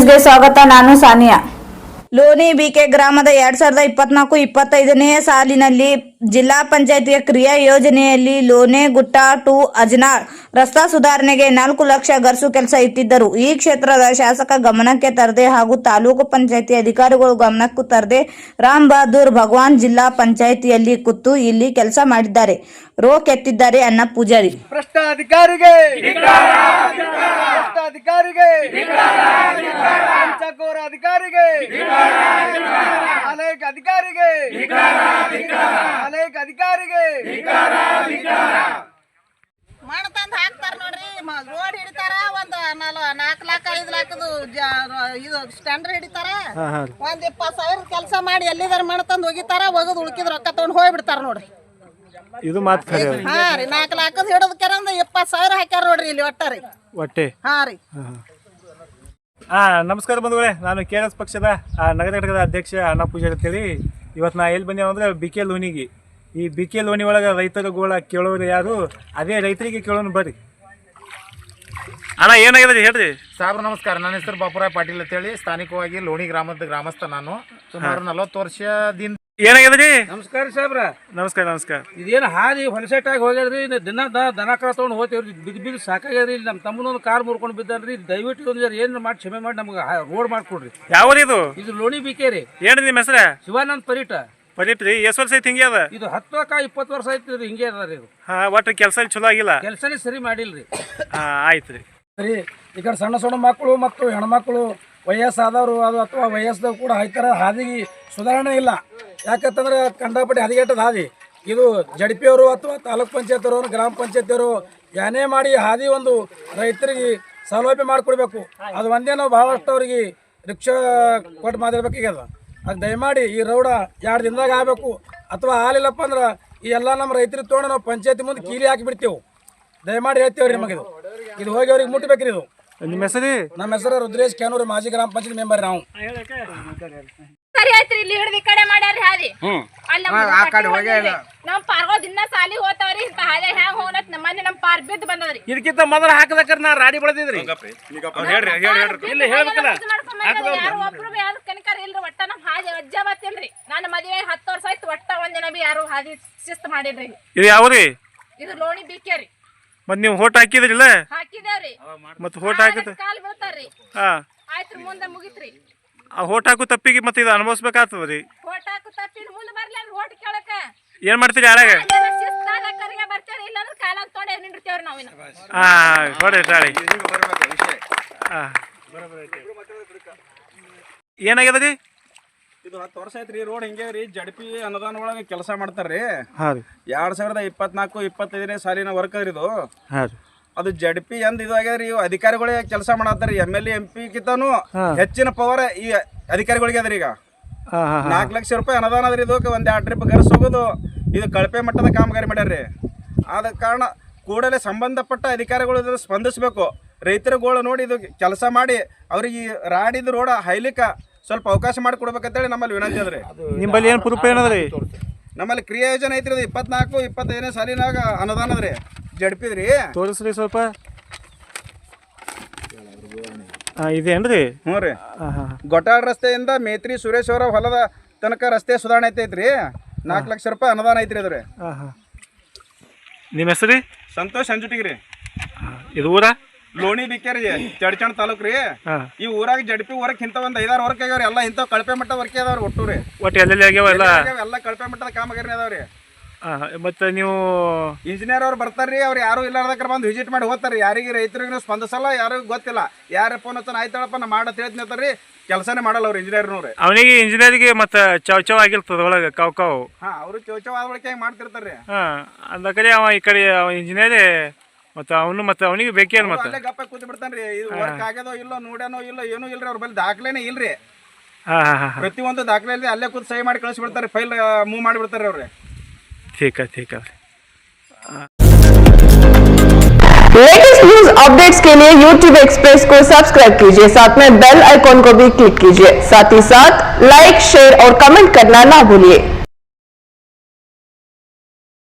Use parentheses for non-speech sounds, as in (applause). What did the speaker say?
ನ್ಯೂಸ್ಗೆ ಸ್ವಾಗತ ನಾನು ಸಾನಿಯಾ. ಲೋನಿ ಬಿಕೆ ಗ್ರಾಮದ ಎರಡ್ ಸಾವಿರದ ಇಪ್ಪತ್ನಾಲ್ಕು ಇಪ್ಪತ್ತೈದನೇ ಸಾಲಿನಲ್ಲಿ ಜಿಲ್ಲಾ ಪಂಚಾಯತಿಯ ಕ್ರಿಯಾ ಯೋಜನೆಯಲ್ಲಿ ಲೋನೆಗುಟ್ಟ ಟು ಅಜ್ನಾಳ್ ರಸ್ತಾ ಸುಧಾರಣೆಗೆ ನಾಲ್ಕು ಲಕ್ಷ ಗರ್ಸು ಕೆಲಸ ಇಟ್ಟಿದ್ದರು. ಈ ಕ್ಷೇತ್ರದ ಶಾಸಕ ಗಮನಕ್ಕೆ ತರದೆ ಹಾಗೂ ತಾಲೂಕು ಪಂಚಾಯತಿ ಅಧಿಕಾರಿಗಳು ಗಮನಕ್ಕೂ ತರದೆ ರಾಮ್ ಬಹದ್ದೂರ್ ಭಗವಾನ್ ಜಿಲ್ಲಾ ಪಂಚಾಯತಿಯಲ್ಲಿ ಕೂತು ಇಲ್ಲಿ ಕೆಲಸ ಮಾಡಿದ್ದಾರೆ. ರೋ ಕೆತ್ತಿದ್ದಾರೆ ಅನ್ನ ಪೂಜಾರಿ. ಅಧಿಕಾರಿಗೆ! ಅಧಿಕಾರಿಗೆ ಅಧಿಕಾರಿಗೆ! ಅಧಿಕಾರಿಗೆ. ತಂದು ಹಾಕ್ತಾರ ನೋಡ್ರಿ ರೋಡ್ ಹಿಡಿತಾರ ಒಂದ್ ನಾಲ್ಕು ನಾಲ್ಕ್ ಲಾಕ್ ಐದ್ ಲಾಖದು ಇದು ಸ್ಟ್ಯಾಂಡರ್ ಹಿಡಿತಾರ. ಒಂದ್ ಇಪ್ಪತ್ ಸಾವಿರ ಕೆಲಸ ಮಾಡಿ ಎಲ್ಲಿದಾರ ಮಾಡ್ತಂದ್ ಹೋಗಿತಾರ ಒಗದ್ ಉಳ್ಕಿದ್ ರೊಕ್ಕ ತಗೊಂಡ್ ಹೋಗ್ಬಿಡ್ತಾರ ನೋಡ್ರಿ. ಇದು ಮಾತು ಖರೆ. ಹಾ ರೀ ನಾಲ್ಕು ಲಾಖದ್ ಹಿಡದ್ ಕೆರಂದ ಇಪ್ಪತ್ ಸಾವಿರ ಹಾಕ್ಯಾರ ನೋಡ್ರಿ ಇಲ್ಲಿ ಒಟ್ಟ ರೀ. ಹೊಟ್ಟೆ ಹಾ ರೀ. ಹಾ ನಮಸ್ಕಾರ ಬಂಧುಗಳೇ ನಾನು ಕೆ ಎಸ್ ಪಕ್ಷದ ಆ, ನಗರ ಘಟಕದ ಅಧ್ಯಕ್ಷ ಅಣ್ಣ ಪೂಜಾರಿ ಅಂತೇಳಿ ಇವತ್ತು ನಾ ಎಲ್ಲಿ ಬಂದೇವಂದ್ರೆ ಬಿ ಕೆ ಲೋನಿಗೆ. ಈ ಬಿಕೆ ಲೋನಿ ಒಳಗೆ ರೈತರ ಗೋಳ ಕೇಳೋರು ಯಾರು ಅದೇ ರೈತರಿಗೆ ಕೇಳೋನು ಬರ್ರಿ. ಅಣ್ಣ ಏನಾಗಿದೆ ಹೇಳ್ರಿ? ಸಾಹೇಬ್ರ ನಮಸ್ಕಾರ. ನನ್ನ ಹೆಸರು ಬಾಪುರಾಯ್ ಪಾಟೀಲ್ ಅಂತೇಳಿ ಸ್ಥಾನಿಕವಾಗಿ ಲೋಣಿ ಗ್ರಾಮದ ಗ್ರಾಮಸ್ಥ ನಾನು. ಸುಮಾರು ನಲವತ್ತು ವರ್ಷದಿಂದ ಏನಾಗಿದೆ ರೀ? ನಮಸ್ಕಾರ ಸಾಹೇಬ್ರ. ನಮಸ್ಕಾರ ನಮಸ್ಕಾರ. ಇದೇನು ಹಾದಿ ಹೊಲಸೆಟ್ಟಾಗಿ ಹೋಗ್ಯದ್ರಿ ದಿನ ದ ದನ ಕರ ತೊಗೊಂಡು ಹೋಗ್ತೇವ್ರಿ ಬಿದ್ದು ಬಿದ್ದು ಸಾಕಾಗ್ಯದ್ರಿ. ಇಲ್ಲಿ ನಮ್ಮ ತಮ್ಮನೊಂದು ಕಾರ್ ಮುರ್ಕೊಂಡು ಬಿದ್ದಾನ್ರಿ. ದಯವಿಟ್ಟು ಇದೊಂದು ಜರ ಏನು ಮಾಡಿ ಕ್ಷಮೆ ಮಾಡಿ ನಮ್ಗೆ ರೋಡ್ ಮಾಡ್ಕೊಡ್ರಿ. ಯಾವ ಇದು ಇದು ಲೋಣಿ ಬಿಕೆ ರೀ. ಏನು ನಿಮ್ಮ ಹೆಸರ? ಶಿವಾನಂದ್ ಪರೀಟ. ಎಸ್ ಎಷ್ಟು ವರ್ಷ ಐತಿ ಹಿಂಗೆ ಅದ? ಇದು ಹತ್ತು ಅಕ್ಕ ಇಪ್ಪತ್ತು ವರ್ಷ ಆಯ್ತು ಇದು ಹಿಂಗೆ ಅದ ರೀ ಇದು. ಹಾ ಒಟ್ಟು ಕೆಲಸ ಚಲೋ ಆಗಿಲ್ಲ? ಕೆಲಸನೇ ಸರಿ ಮಾಡಿಲ್ರಿ. (coughs) ಹಾ ಆಯ್ತು ರೀ ಸರಿ ಈ ಕಡೆ ಸಣ್ಣ ಸಣ್ಣ ಮಕ್ಕಳು ಮತ್ತು ಹೆಣ್ಮಕ್ಳು ವಯಸ್ಸಾದವರು ಅದು ಅಥವಾ ವಯಸ್ಸದವ್ರು ಕೂಡ ಹಾಯ್ತಾರ ಹಾದಿಗೆ ಸುಧಾರಣೆ ಇಲ್ಲ. ಯಾಕಂತಂದ್ರೆ ಕಂಡಪಟ್ಟಿ ಹದಿಗೆಟ್ಟದ ಹಾದಿ. ಇದು ಜಡ್ಪಿಯವರು ಅಥವಾ ತಾಲೂಕ್ ಪಂಚಾಯತ್ ಅವರು ಗ್ರಾಮ ಪಂಚಾಯತಿಯವರು ಏನೇ ಮಾಡಿ ಹಾದಿ ಒಂದು ರೈತರಿಗೆ ಸೌಲಭ್ಯ ಮಾಡಿಕೊಡ್ಬೇಕು. ಅದು ಒಂದೇ ನಾವು ಭಾಳಷ್ಟು ಅವ್ರಿಗೆ ರಿಕ್ಷಾ ಕೊಟ್ಟು ಮಾತಾಡ್ಬೇಕಾಗ್ಯದ. ಅದು ದಯಮಾಡಿ ಈ ರೌಡ ಎರಡು ದಿನದಾಗ ಆಗಬೇಕು. ಅಥವಾ ಹಾಲಿಲ್ಲಪ್ಪ ಅಂದ್ರೆ ಈ ಎಲ್ಲ ನಮ್ಮ ರೈತರಿಗೆ ತೊಗೊಂಡು ನಾವು ಪಂಚಾಯತಿ ಮುಂದೆ ಕೀಲಿ ಹಾಕಿ ಹಾಕಿಬಿಡ್ತೇವೆ ದಯಮಾಡಿ ಹೇಳ್ತೇವ್ರಿ ನಮಗೆ ಇದು. ಇದು ಹೋಗಿ ಅವ್ರಿಗೆ ಮುಟ್ಟಬೇಕ್ರಿ ಇದು. ನಿಮ್ಮ ಹೆಸರು? ನಮ್ಮ ಹೆಸರು ರುದ್ರೇಶ್ ಕ್ಯಾನೂರು ಮಾಜಿ ಗ್ರಾಮ ಪಂಚಾಯತ್ ಮೆಂಬರ್ ನಾವು. ಸರಿ ಆಯ್ತ್ರಿ ಇಲ್ಲಿ ಹಿಡಿದು ಈ ಕಡೆ ಮಾಡ್ಯಾರ್ರಿ ಹಾದಿ. ಅಲ್ಲಿ ನಮ್ಮ ನಮ್ ಪಾರ್ಗೋ ದಿನ ಸಾಲಿ ಹೋತಾವ್ರಿ ಇಂತ ಹಾದಿ ಹ್ಯಾಂಗ ಹೋಗ್ಲತ್ ನಮ್ಮ ಮನೆ ನಮ್ ಪಾರ್ ಬಿದ್ದು ಬಂದದ್ರಿ. ಇದಕ್ಕಿಂತ ಮೊದಲು ಹಾಕದಕ್ಕ ನಾ ರಾಡಿ ಬೆಳೆದಿದ್ರಿ. ಹೇಳ್ರಿ ಹೇಳ್ರಿ ಇಲ್ಲಿ ಹೇಳ್ಬೇಕಲ್ಲ ಯಾರು ಒಬ್ರು ಯಾರು ಕನಿಕರ ಇಲ್ರಿ ಒಟ್ಟ ನಮ್ ಹಾದಿ ಅಜ್ಜ ಬತ್ತಿಲ್ರಿ ನನ್ನ ಮದುವೆ ಹತ್ತು ವರ್ಷ ಆಯ್ತು ಒಟ್ಟ ಒಂದಿನ ಬಿ ಯಾರು ಹಾದಿ ಶಿಸ್ತು ಮಾಡಿದ್ರಿ ಇದು ಯಾವ್ರಿ ಇದು ಲೋಣಿ ಬಿಕ್ಕೇರಿ ಮತ್ತೆ ನೀವು ಹೋಟ್ ಹಾಕಿದ್ರಿಲ್ಲ? ಹಾಕಿದೇವ್ರಿ. ಮತ್ ಹೋಟ್ ಹಾಕಿದ ಕಾಲ್ ಬೀಳ್ತಾರ್ರಿ. ಹಾ. ಆಯ್ತು ಮುಂದೆ ಮುಗಿತ್ರಿ. ಆ ಹೋಟ್ ಹಾಕು ತಪ್ಪಿಗೆ ಮತ್ತೆ ಇದು ಅನುಭವಿಸ್ಬೇಕಾಗ್ತದ್ರಿ. ಓಟ್ ಹಾಕು ತಪ್ಪಿನ ಮುಂದೆ ಬರ್ಲಿ ಓಟ್ ಕೇಳಕ ಏನ್ ಮಾಡ್ತೀರಿ ಯಾರಾಗ? ಬರ್ತೇವ್ರಿ ಇಲ್ಲಾಂದ್ರೆ ಕಾಲ ತೊಗೊಂಡೆ ನಿಂದಿರ್ತೇವ್ರಿ ನಾವಿನ್ನ ಹಾ ಹಾ. ಏನಾಗ್ಯದ ರೀ? ಇದು ಹತ್ತು ವರ್ಷ ಐತ್ರಿ ರೋಡ್ ಹಿಂಗೆ ರೀ ಜಡ್ಪಿ ಅನುದಾನ ಒಳಗೆ ಕೆಲಸ ಮಾಡ್ತಾರ್ರಿ. ಹಾ ರೀ. ಎರಡ್ ಸಾವಿರದ ಇಪ್ಪತ್ನಾಲ್ಕು ಇಪ್ಪತ್ತೈದನೇ ಸಾಲಿನ ವರ್ಕ್ ರೀ ಇದು. ಹಾ ರೀ. ಅದು ಜಡ್ಪಿ ಎಂದ್ ಇದು ಆಗ್ಯದ್ರಿ ಇವು ಅಧಿಕಾರಿಗಳೇ ಕೆಲಸ ಮಾಡತ್ತಾರ ಎಂ ಎಲ್ ಎಂ ಪಿ ಕಿಂತಾನು ಹೆಚ್ಚಿನ ಪವರ್ ಈ ಅಧಿಕಾರಿಗಳಿಗೆ ಅದ್ರಿ ಈಗ. ನಾಲ್ಕು ಲಕ್ಷ ರೂಪಾಯಿ ಅನುದಾನ ಅದ್ರಿ ಇದಕ್ಕೆ ಒಂದ್ ಎರಡು ಟ್ರಿಪ್ ಗರ್ಸ್ ಹೋಗೋದು. ಇದು ಕಳಪೆ ಮಟ್ಟದ ಕಾಮಗಾರಿ ಮಾಡ್ಯಾರ್ರಿ. ಆದ ಕಾರಣ ಕೂಡಲೇ ಸಂಬಂಧಪಟ್ಟ ಅಧಿಕಾರಿಗಳು ಇದನ್ನ ಸ್ಪಂದಿಸಬೇಕು. ರೈತರುಗಳು ನೋಡಿ ಇದು ಕೆಲಸ ಮಾಡಿ ಅವ್ರಿಗೆ ಈ ರಾಡಿದ ರೋಡ ಹೈಲಿಕ್ಕ ಸ್ವಲ್ಪ ಅವಕಾಶ ಮಾಡಿ ಹೇಳಿ ನಮ್ಮಲ್ಲಿ ವಿನಂತಿ ಅದ್ರಿ ನಿಮ್ಮಲ್ಲಿ ಏನು ಪ್ರೂಫ್ ಏನದ್ರಿ ನಮ್ಮಲ್ಲಿ ಕ್ರಿಯಾ ಯೋಜನೆ ಐತ್ರಿ ಅದು ಇಪ್ಪತ್ನಾಲ್ಕು ಇಪ್ಪತ್ತೈದನೇ ಸಾಲಿನಾಗ ಅನುದಾನ ಅದ್ರಿ ಜಡ್ಪಿದ್ರಿ. ತೋರಿಸ್ರಿ ಸ್ವಲ್ಪ. ಇದೇನ್ರಿ? ಹ್ಞೂ ರೀ. ಹಾ ಹಾ. ಗೊಟಾಳ್ ರಸ್ತೆಯಿಂದ ಮೇತ್ರಿ ಸುರೇಶ್ ಅವರ ಹೊಲದ ತನಕ ರಸ್ತೆ ಸುಧಾರಣೆ ಐತೈತ್ರಿ ನಾಲ್ಕು ಲಕ್ಷ ರೂಪಾಯಿ ಅನುದಾನ ಐತ್ರಿ ಅದ್ರಿ ಹಾ ಹಾ. ನಿಮ್ಮ ಹೆಸರು? ರೀ ಸಂತೋಷ್ ಅಂಜುಟಿಗ್ರಿ. ಇದು ಊರ? ಲೋಣಿ ಬಿಕ್ಕೇರಿ ಚಡ್ಚಣ್ ತಾಲೂಕ್ ರೀ. ಈ ಊರಾಗ ಜಡ್ಪಿ ವರ್ಕ್ ಇಂತ ಒಂದ್ ಐದಾರು ವರ್ಕ್ ಆಗ್ಯಾವ್ರಿ. ಎಲ್ಲ ಇಂತ ಕಳಪೆ ಮಟ್ಟ ವರ್ಕ್ ಅದಾವ್ರಿ ಒಟ್ಟು ರೀ. ಒಟ್ಟು ಎಲ್ಲೆಲ್ಲಿ ಆಗ್ಯಾವ ಎಲ್ಲ? ಎಲ್ಲ ಕಳಪೆ ಮಟ್ಟದ ಕಾಮಗಾರಿ ಅದಾವ್ರಿ. ಮತ್ತೆ ನೀವು ಇಂಜಿನಿಯರ್ ಅವ್ರು ಬರ್ತಾರ್ರಿ ಅವ್ರು ಯಾರು ಇಲ್ಲಾರ್ದಕ್ರ ಬಂದು ವಿಸಿಟ್ ಮಾಡಿ ಹೋಗ್ತಾರ್ರಿ. ಯಾರಿಗೆ ರೈತರಿಗೂ ಸ್ಪಂದಿಸಲ್ಲ ಯಾರಿಗೂ ಗೊತ್ತಿಲ್ಲ. ಯಾರ ಫೋನ್ ಹಚ್ಚನ ಆಯ್ತಾಳಪ್ಪ ನಾ ಮಾಡತ್ ಹೇಳ್ತೀನಿ ಕೆಲಸನೇ ಮಾಡಲ್ಲ ಅವ್ರು ಇಂಜಿನಿಯರ್ನವ್ರಿ ಅವನಿಗೆ ಇಂಜಿನಿಯರ್ಗೆ ಮತ್ತೆ ಚೌ ಚೌ ಆಗಿರ್ತದ ಒಳಗೆ ಕಾವು ಕಾವು. ಹಾ ಅವರು ಚೌ ಆದ ಬಳಿಕ ಹೆಂಗ್ ಮಾಡ್ತಿರ್ತಾರ್ರಿ. ಹಾ ಅಂದ ಕಡೆ ಅವ ಈ ಕಡೆ ಅವ ಇಂಜಿನಿಯರೇ ಮತ್ತು ಅವನು ಮತ್ತೆ ಅವನಿಗೆ ಬೇಕೇನು ಮತ್ತೆ ಅಲ್ಲೇ ಗಪ್ಪ ಕೂತ್ ಬಿಡ್ತಾನ್ರಿ ಇದು ವರ್ಕ್ ಆಗ್ಯದೋ ಇಲ್ಲೋ ನೋಡ್ಯಾನೋ ಇಲ್ಲೋ ಏನೂ ಇಲ್ರಿ ಅವ್ರ ಬಲ್ಲಿ ದಾಖಲೆನೇ ಇಲ್ರಿ ಹಾ ಹಾ ಹಾ ಹಾ ಪ್ರತಿಯೊಂದು ದಾಖಲೆ ಇಲ್ರಿ ಅಲ್ಲೇ ಕೂತ್ ಸಹಿ ಮಾಡಿ ಕಳಿಸ್ಬಿಡ್ತಾರೆ ಫೈಲ್ ಮೂವ್ ಮಾಡಿಬಿಡ್ತಾರೆ ಅವ್ರಿ ठीक है ठीक है लेटेस्ट न्यूज अपडेट्स के लिए YouTube एक्सप्रेस को सब्सक्राइब कीजिए साथ में बेल आइकॉन को भी क्लिक कीजिए साथ ही साथ लाइक शेयर और कमेंट करना ना भूलिए